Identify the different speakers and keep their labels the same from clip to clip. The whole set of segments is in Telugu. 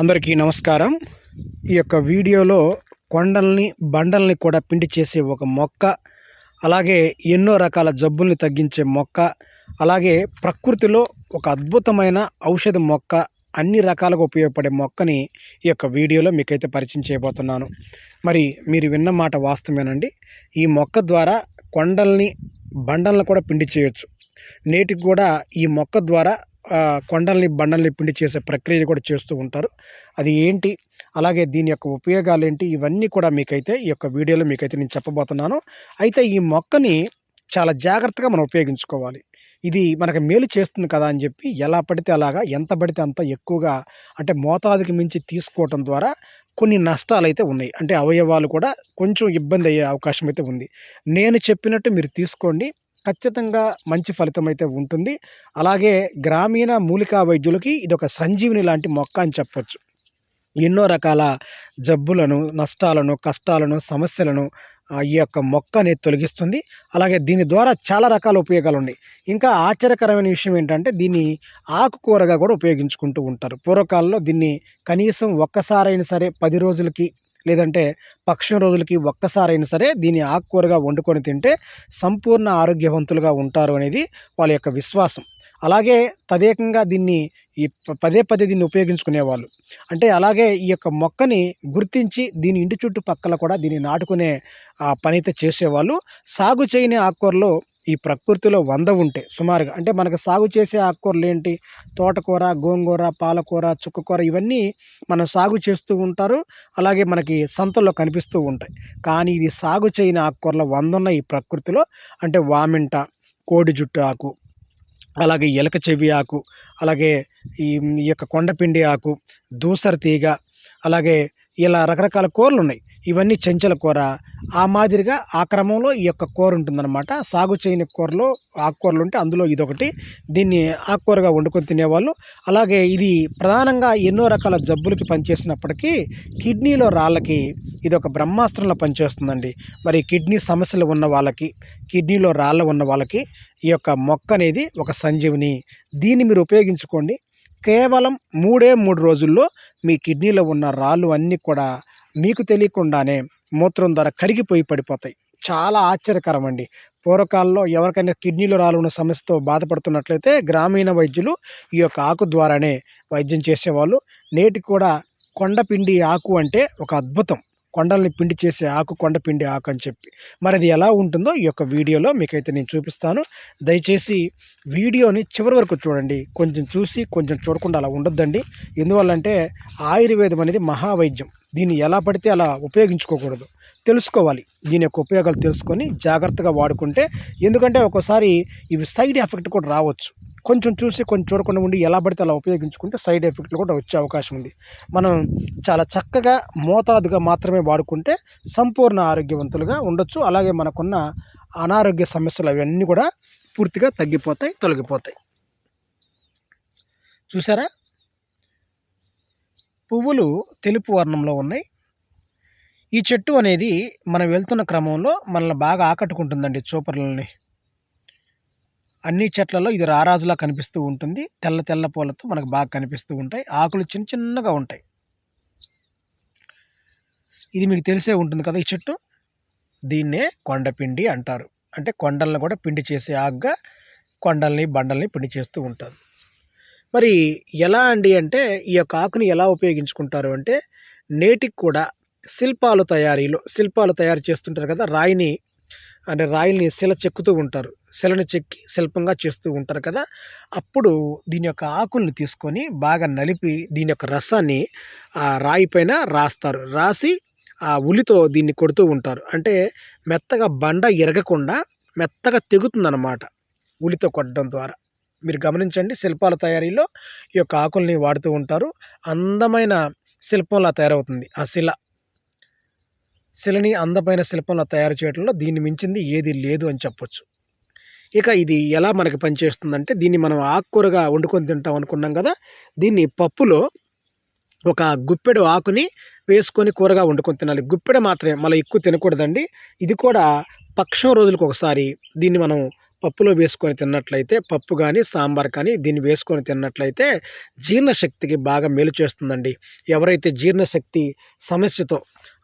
Speaker 1: అందరికీ నమస్కారం. ఈ యొక్క వీడియోలో కొండల్ని బండల్ని కూడా పిండి చేసే ఒక మొక్క అలాగే ఎన్నో రకాల జబ్బుల్ని తగ్గించే మొక్క అలాగే ప్రకృతిలో ఒక అద్భుతమైన ఔషధ మొక్క అన్ని రకాలుగా ఉపయోగపడే మొక్కని ఈ యొక్క వీడియోలో మీకైతే పరిచయం చేయబోతున్నాను. మరి మీరు విన్న మాట వాస్తవేనండి ఈ మొక్క ద్వారా కొండల్ని బండల్ని కూడా పిండి చేయొచ్చు. నేటికి కూడా ఈ మొక్క ద్వారా కొండల్ని బండల్ని పిండి చేసే ప్రక్రియను కూడా చేస్తూ ఉంటారు. అది ఏంటి? అలాగే దీని యొక్క ఉపయోగాలు ఏంటి ఇవన్నీ కూడా మీకైతే ఈ యొక్క వీడియోలో మీకైతే నేను చెప్పబోతున్నాను. అయితే ఈ మొక్కని చాలా జాగ్రత్తగా మనం ఉపయోగించుకోవాలి. ఇది మనకు మేలు చేస్తుంది కదా అని చెప్పి ఎలా పడితే అలాగా ఎంత పడితే అంత ఎక్కువగా అంటే మోతాదుకి మించి తీసుకోవటం ద్వారా కొన్ని నష్టాలు అయితే ఉన్నాయి. అంటే అవయవాలు కూడా కొంచెం ఇబ్బంది అయ్యే అవకాశం అయితే ఉంది. నేను చెప్పినట్టు మీరు తీసుకోండి. ఖచ్చితంగా మంచి ఫలితం అయితే ఉంటుంది. అలాగే గ్రామీణ మూలికా వైద్యులకి ఇది ఒక సంజీవిని లాంటి మొక్క అని చెప్పొచ్చు. ఎన్నో రకాల జబ్బులను నష్టాలను కష్టాలను సమస్యలను ఈ యొక్క మొక్క అనేది తొలగిస్తుంది. అలాగే దీని ద్వారా చాలా రకాల ఉపయోగాలు ఉన్నాయి. ఇంకా ఆశ్చర్యకరమైన విషయం ఏంటంటే దీన్ని ఆకుకూరగా కూడా ఉపయోగించుకుంటూ ఉంటారు. పూర్వకాలంలో దీన్ని కనీసం ఒక్కసారైనా సరే పది రోజులకి లేదంటే పక్షం రోజులకి ఒక్కసారైనా సరే దీన్ని ఆకుకూరగా వండుకొని తింటే సంపూర్ణ ఆరోగ్యవంతులుగా ఉంటారు అనేది వాళ్ళ యొక్క విశ్వాసం. అలాగే తదేకంగా దీన్ని ఈ పదే పదే దీన్ని ఉపయోగించుకునేవాళ్ళు. అంటే అలాగే ఈ యొక్క మొక్కని గుర్తించి దీని ఇంటి చుట్టుపక్కల కూడా దీన్ని నాటుకునే ఆ పని అయితే చేసేవాళ్ళు. సాగు చేయని ఆకుకూరలో ఈ ప్రకృతిలో వంద ఉంటే సుమారుగా అంటే మనకు సాగు చేసే ఆకుకూరలు ఏంటి తోటకూర గోంగూర పాలకూర చుక్కకూర ఇవన్నీ మనం సాగు చేస్తూ ఉంటారు. అలాగే మనకి సంతల్లో కనిపిస్తూ ఉంటాయి. కానీ ఇది సాగు చేయని ఆకుకూరలు వంద ఉన్నాయి ఈ ప్రకృతిలో అంటే వామింట కోడి జుట్టు ఆకు అలాగే ఎలక చెవి ఆకు అలాగే ఈ ఈ యొక్క కొండపిండి ఆకు దూసర తీగ అలాగే ఇలా రకరకాల కూరలు ఉన్నాయి ఇవన్నీ చెంచల కూర. ఆ మాదిరిగా ఆ క్రమంలో ఈ యొక్క కూర ఉంటుందన్నమాట. సాగు చేయని కూరలో ఆకుకూరలు ఉంటే అందులో ఇదొకటి. దీన్ని ఆకుకూరగా వండుకొని తినేవాళ్ళు. అలాగే ఇది ప్రధానంగా ఎన్నో రకాల జబ్బులకి పనిచేసినప్పటికీ కిడ్నీలో రాళ్ళకి ఇది ఒక బ్రహ్మాస్త్రంలో పనిచేస్తుందండి. మరి కిడ్నీ సమస్యలు ఉన్న వాళ్ళకి కిడ్నీలో రాళ్ళు ఉన్న వాళ్ళకి ఈ యొక్క మొక్క అనేది ఒక సంజీవిని. దీన్ని మీరు ఉపయోగించుకోండి. కేవలం మూడే మూడు రోజుల్లో మీ కిడ్నీలో ఉన్న రాళ్ళు అన్నీ కూడా మీకు తెలియకుండానే మూత్రం ద్వారా కరిగిపోయి పడిపోతాయి. చాలా ఆశ్చర్యకరం అండి పూర్వకాలంలో ఎవరికైనా కిడ్నీలో రాలున్న సమస్యతో బాధపడుతున్నట్లయితే గ్రామీణ వైద్యులు ఈ యొక్క ఆకు ద్వారానే వైద్యం చేసేవాళ్ళు. నేటికి కూడా కొండపిండి ఆకు అంటే ఒక అద్భుతం. కొండల్ని పిండి చేసే ఆకు కొండ పిండి ఆకు అని చెప్పి. మరి అది ఎలా ఉంటుందో ఈ యొక్క వీడియోలో మీకైతే నేను చూపిస్తాను. దయచేసి వీడియోని చివరి వరకు చూడండి. కొంచెం చూసి కొంచెం చూడకుండా అలా ఉండొద్దండి. ఎందువల్లంటే ఆయుర్వేదం అనేది మహావైద్యం. దీన్ని ఎలా పడితే అలా ఉపయోగించుకోకూడదు. తెలుసుకోవాలి. దీని యొక్క ఉపయోగాలు తెలుసుకొని జాగ్రత్తగా వాడుకుంటే ఎందుకంటే ఒక్కోసారి ఇవి సైడ్ ఎఫెక్ట్ కూడా రావచ్చు. కొంచెం చూసి కొంచెం చూడకుండా ఉండి ఎలా పడితే అలా ఉపయోగించుకుంటే సైడ్ ఎఫెక్ట్లు కూడా వచ్చే అవకాశం ఉంది. మనం చాలా చక్కగా మోతాదుగా మాత్రమే వాడుకుంటే సంపూర్ణ ఆరోగ్యవంతులుగా ఉండొచ్చు. అలాగే మనకున్న అనారోగ్య సమస్యలు అవన్నీ కూడా పూర్తిగా తగ్గిపోతాయి తొలగిపోతాయి. చూసారా? పువ్వులు తెలుపు వర్ణంలో ఉన్నాయి. ఈ చెట్టు అనేది మనం వెళ్తున్న క్రమంలో మనల్ని బాగా ఆకట్టుకుంటుందండి చూపర్లని. అన్ని చెట్లలో ఇది రారాజులా కనిపిస్తూ ఉంటుంది. తెల్ల తెల్ల పూలతో మనకు బాగా కనిపిస్తూ ఉంటాయి. ఆకులు చిన్న చిన్నగా ఉంటాయి. ఇది మీకు తెలిసే ఉంటుంది కదా ఈ చెట్టు? దీన్నే కొండపిండి అంటారు. అంటే కొండలను కూడా పిండి చేసే ఆగ్గా కొండల్ని బండల్ని పిండి చేస్తూ ఉంటారు. మరి ఎలా అండి అంటే ఈ యొక్క ఆకుని ఎలా ఉపయోగించుకుంటారు అంటే నేటికి కూడా శిల్పాలు తయారీలో శిల్పాలు తయారు చేస్తుంటారు కదా రాయిని అంటే రాయిల్ని శిల చెక్కుతూ ఉంటారు. శిలని చెక్కి శిల్పంగా చేస్తూ ఉంటారు కదా. అప్పుడు దీని యొక్క ఆకుల్ని తీసుకొని బాగా నలిపి దీని యొక్క రసాన్ని ఆ రాయి పైన రాస్తారు. రాసి ఆ ఉలితో దీన్ని కొడుతూ ఉంటారు. అంటే మెత్తగా బండ ఎరగకుండా మెత్తగా తెగుతుందన్నమాట ఉలితో కొట్టడం ద్వారా. మీరు గమనించండి శిల్పాల తయారీలో ఈ యొక్క ఆకుల్ని వాడుతూ ఉంటారు. అందమైన శిల్పంలా తయారవుతుంది ఆ శిల. శిలని అందమైన శిల్పంలో తయారు చేయడంలో దీన్ని మించింది ఏది లేదు అని చెప్పొచ్చు. ఇక ఇది ఎలా మనకి పనిచేస్తుందంటే దీన్ని మనం ఆకుకూరగా వండుకొని తింటాం అనుకున్నాం కదా దీన్ని పప్పులో ఒక గుప్పెడు ఆకుని వేసుకొని కూరగా వండుకొని తినాలి. గుప్పెడ మాత్రమే మళ్ళీ ఎక్కువ తినకూడదండి. ఇది కూడా పక్షం రోజులకు ఒకసారి దీన్ని మనం పప్పులో వేసుకొని తిన్నట్లయితే పప్పు కానీ సాంబార్ కానీ దీన్ని వేసుకొని తిన్నట్లయితే జీర్ణశక్తికి బాగా మేలు చేస్తుందండి. ఎవరైతే జీర్ణశక్తి సమస్యతో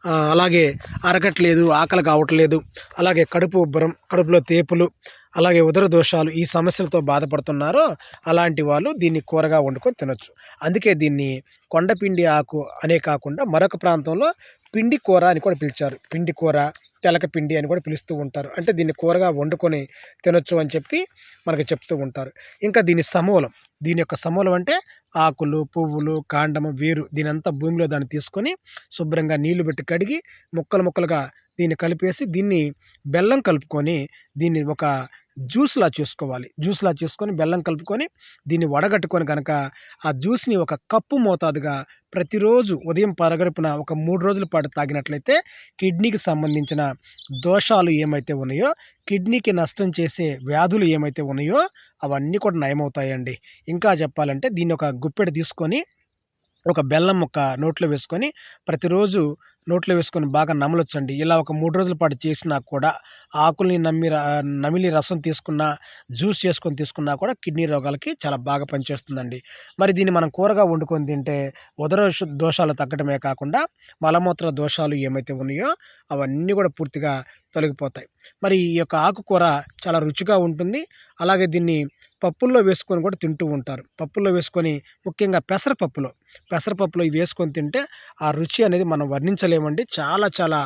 Speaker 1: అలాగే అరగట్లేదు ఆకలి కావట్లేదు అలాగే కడుపు ఉబ్బరం కడుపులో తేపులు అలాగే ఉదర దోషాలు ఈ సమస్యలతో బాధపడుతున్నారో అలాంటి వాళ్ళు దీన్ని కూరగా వండుకొని తినొచ్చు. అందుకే దీన్ని కొండపిండి ఆకు అనే కాకుండా మరొక ప్రాంతంలో పిండి కూర అని కూడా పిలిచారు. పిండి కూర తెలకపిండి అని కూడా పిలుస్తూ ఉంటారు. అంటే దీన్ని కూరగా వండుకొని తినొచ్చు అని చెప్పి మనకు చెప్తూ ఉంటారు. ఇంకా దీని సమూలం. దీని యొక్క సమూలం అంటే ఆకులు పువ్వులు కాండము వేరు దీని అంతా భూమిలో దాన్ని తీసుకొని శుభ్రంగా నీళ్ళు పెట్టి కడిగి ముక్కలు ముక్కలుగా దీన్ని కలిపేసి దీన్ని బెల్లం కలుపుకొని దీన్ని ఒక జ్యూస్లా చేసుకోవాలి. జ్యూస్లా చేసుకొని బెల్లం కలుపుకొని దీన్ని వడగట్టుకొని కనుక ఆ జ్యూస్ని ఒక కప్పు మోతాదుగా ప్రతిరోజు ఉదయం పరగడుపున ఒక మూడు రోజుల పాటు తాగినట్లయితే కిడ్నీకి సంబంధించిన దోషాలు ఏమైతే ఉన్నాయో కిడ్నీకి నష్టం చేసే వ్యాధులు ఏమైతే ఉన్నాయో అవన్నీ కూడా నయమవుతాయండి. ఇంకా చెప్పాలంటే దీన్ని ఒక గుప్పెడు తీసుకొని ఒక బెల్లం ముక్క నోట్లో వేసుకొని ప్రతిరోజు నోట్లో వేసుకొని బాగా నమలొచ్చండి. ఇలా ఒక మూడు రోజుల పాటు చేసినా కూడా ఆకుల్ని నమ్మి ర- నమిలి రసం తీసుకున్నా జ్యూస్ చేసుకొని తీసుకున్నా కూడా కిడ్నీ రోగాలకి చాలా బాగా పనిచేస్తుందండి. మరి దీన్ని మనం కూరగా వండుకొని తింటే ఉదర దోషాలు తగ్గడమే కాకుండా మలమూత్ర దోషాలు ఏమైతే ఉన్నాయో అవన్నీ కూడా పూర్తిగా తొలగిపోతాయి. మరి ఈ యొక్క ఆకుకూర చాలా రుచిగా ఉంటుంది. అలాగే దీన్ని పప్పుల్లో వేసుకొని కూడా తింటూ ఉంటారు. పప్పుల్లో వేసుకొని ముఖ్యంగా పెసరపప్పులో. పెసరపప్పులో ఇవి వేసుకొని తింటే ఆ రుచి అనేది మనం వర్ణించలేమండి. చాలా చాలా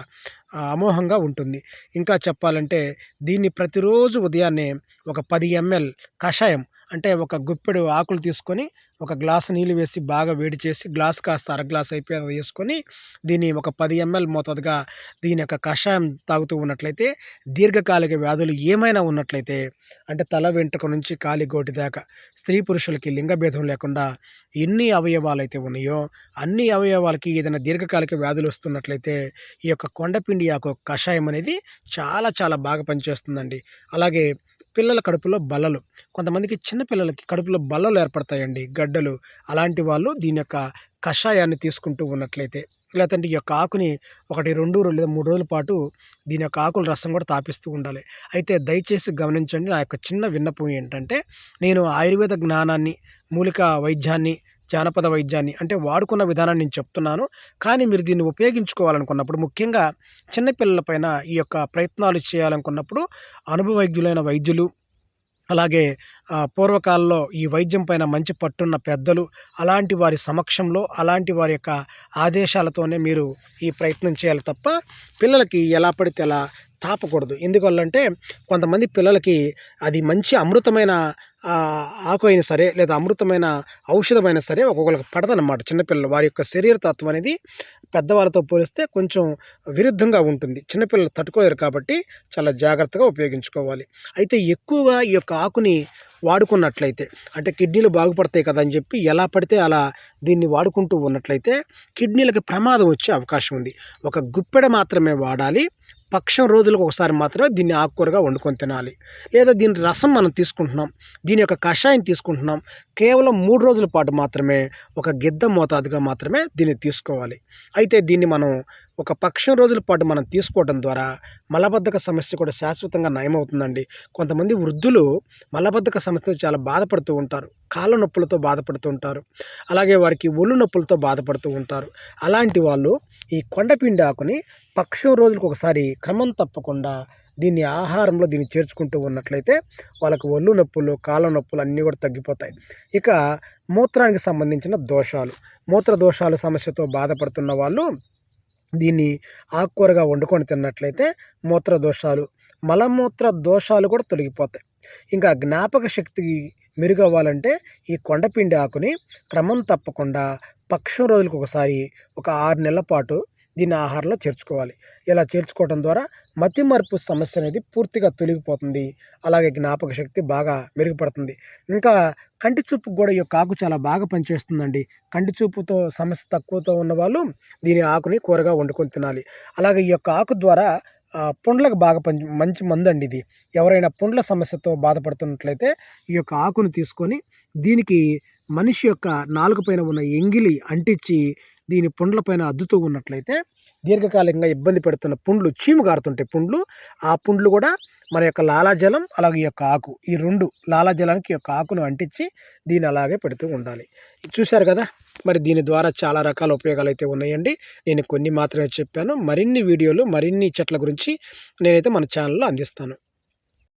Speaker 1: అమోహంగా అమోఘంగా ఉంటుంది. ఇంకా చెప్పాలంటే దీన్ని ప్రతిరోజు ఉదయాన్నే ఒక పది ఎంఎల్ కషాయం అంటే ఒక గుప్పెడు ఆకులు తీసుకొని ఒక గ్లాసు నీళ్ళు వేసి బాగా వేడి చేసి గ్లాస్ కాస్త అర గ్లాస్ అయిపోయి వేసుకొని దీన్ని ఒక పది ఎంఎల్ మోతాదుగా దీని యొక్క కషాయం తాగుతూ ఉన్నట్లయితే దీర్ఘకాలిక వ్యాధులు ఏమైనా ఉన్నట్లయితే అంటే తల వెంట్రుక నుంచి కాలి గోటి దాకా స్త్రీ పురుషులకి లింగభేదం లేకుండా ఎన్ని అవయవాలు అయితే ఉన్నాయో అన్ని అవయవాలకి ఏదైనా దీర్ఘకాలిక వ్యాధులు వస్తున్నట్లయితే ఈ యొక్క కొండపిండి ఆకు కషాయం అనేది చాలా చాలా బాగా పనిచేస్తుందండి. అలాగే పిల్లల కడుపులో బల్లలు కొంతమందికి చిన్నపిల్లలకి కడుపులో బల్లలు ఏర్పడతాయండి. గడ్డలు. అలాంటి వాళ్ళు దీని యొక్క కషాయాన్ని తీసుకుంటూ ఉన్నట్లయితే లేదంటే ఈ యొక్క ఆకుని ఒకటి రెండు రెండు లేదా మూడు రోజుల పాటు దీని యొక్క ఆకుల రసం కూడా తాపిస్తూ ఉండాలి. అయితే దయచేసి గమనించండి. నా యొక్క చిన్న విన్నపం ఏంటంటే నేను ఆయుర్వేద జ్ఞానాన్ని మూలిక వైద్యాన్ని జానపద వైద్యాన్ని అంటే వాడుకున్న విధానాన్ని నేను చెప్తున్నాను. కానీ మీరు దీన్ని ఉపయోగించుకోవాలనుకున్నప్పుడు ముఖ్యంగా చిన్నపిల్లలపైన ఈ యొక్క ప్రయత్నాలు చేయాలనుకున్నప్పుడు అనుభవైద్యులైన వైద్యులు అలాగే పూర్వకాలంలో ఈ వైద్యం పైన మంచి పట్టున్న పెద్దలు అలాంటి వారి సమక్షంలో అలాంటి వారి యొక్క ఆదేశాలతోనే మీరు ఈ ప్రయత్నం చేయాలి తప్ప పిల్లలకి ఎలా పడితే అలా తాపకూడదు. ఎందువల్లంటే కొంతమంది పిల్లలకి అది మంచి అమృతమైన ఆకు అయినా సరే లేదా అమృతమైన ఔషధమైనా సరే ఒక్కొక్కరికి పడదన్నమాట. చిన్నపిల్లలు వారి యొక్క శరీర తత్వం అనేది పెద్దవాళ్ళతో పోలిస్తే కొంచెం విరుద్ధంగా ఉంటుంది. చిన్నపిల్లలు తట్టుకోలేరు కాబట్టి చాలా జాగ్రత్తగా ఉపయోగించుకోవాలి. అయితే ఎక్కువగా ఈ యొక్క ఆకుని వాడుకున్నట్లయితే అంటే కిడ్నీలు బాగుపడతాయి కదా అని చెప్పి ఎలా పడితే అలా దీన్ని వాడుకుంటూ ఉన్నట్లయితే కిడ్నీలకు ప్రమాదం వచ్చే అవకాశం ఉంది. ఒక గుప్పెడ మాత్రమే వాడాలి. పక్షం రోజులకు ఒకసారి మాత్రమే దీన్ని ఆకుకూరగా వండుకొని తినాలి. లేదా దీని రసం మనం తీసుకుంటున్నాం. దీని యొక్క కషాయం తీసుకుంటున్నాం. కేవలం మూడు రోజుల పాటు మాత్రమే ఒక గిద్ద మోతాదుగా మాత్రమే దీన్ని తీసుకోవాలి. అయితే దీన్ని మనం ఒక పక్షం రోజుల పాటు మనం తీసుకోవడం ద్వారా మలబద్ధక సమస్య కూడా శాశ్వతంగా నయమవుతుందండి. కొంతమంది వృద్ధులు మలబద్ధక సమస్యతో చాలా బాధపడుతూ ఉంటారు. కాళ్ళ నొప్పులతో బాధపడుతూ ఉంటారు. అలాగే వారికి ఒళ్ళు నొప్పులతో బాధపడుతూ ఉంటారు. అలాంటి వాళ్ళు ఈ కొండపిండి ఆకుని పక్షం రోజులకు ఒకసారి క్రమం తప్పకుండా దీన్ని ఆహారంలో దీన్ని చేర్చుకుంటూ ఉన్నట్లయితే వాళ్ళకు ఒళ్ళు నొప్పులు కాళ్ళ నొప్పులు అన్నీ కూడా తగ్గిపోతాయి. ఇక మూత్రానికి సంబంధించిన దోషాలు. మూత్ర దోషాలు సమస్యతో బాధపడుతున్న వాళ్ళు దీన్ని ఆకుకూరగా వండుకొని తిన్నట్లయితే మూత్ర దోషాలు మలమూత్ర దోషాలు కూడా తొలగిపోతాయి. ఇంకా జ్ఞాపక శక్తి మెరుగవ్వాలంటే ఈ కొండపిండి ఆకుని క్రమం తప్పకుండా పక్షం రోజులకు ఒకసారి ఒక ఆరు నెలల పాటు దీన్ని ఆహారంలో చేర్చుకోవాలి. ఇలా చేర్చుకోవడం ద్వారా మతి మార్పు సమస్య అనేది పూర్తిగా తొలగిపోతుంది. అలాగే జ్ఞాపక శక్తి బాగా మెరుగుపడుతుంది. ఇంకా కంటి చూపుకు కూడా ఈ యొక్క ఆకు చాలా బాగా పనిచేస్తుందండి. కంటి చూపుతో సమస్య తక్కువతో ఉన్న వాళ్ళు దీని ఆకుని కూరగా వండుకొని తినాలి. అలాగే ఈ యొక్క ఆకు ద్వారా పుండ్లకు బాగా పని మంచి మందు అండి ఇది. ఎవరైనా పుండ్ల సమస్యతో బాధపడుతున్నట్లయితే ఈ యొక్క ఆకును తీసుకొని దీనికి మనిషి యొక్క నాలుక పైన ఉన్న ఎంగిలి అంటించి దీని పుండ్ల పైన అద్దుతూ ఉన్నట్లయితే దీర్ఘకాలికంగా ఇబ్బంది పెడుతున్న పుండ్లు చీము కారుతుంటాయి పుండ్లు. ఆ పుండ్లు కూడా మన యొక్క లాలాజలం అలాగే ఈ యొక్క ఆకు. ఈ రెండు లాలాజలానికి ఈ యొక్క ఆకును అంటించి దీన్ని అలాగే పెడుతూ ఉండాలి. చూశారు కదా? మరి దీని ద్వారా చాలా రకాల ఉపయోగాలు అయితే ఉన్నాయండి. నేను కొన్ని మాత్రమే చెప్పాను. మరిన్ని వీడియోలు మరిన్ని చెట్ల గురించి నేనైతే మన ఛానల్లో అందిస్తాను.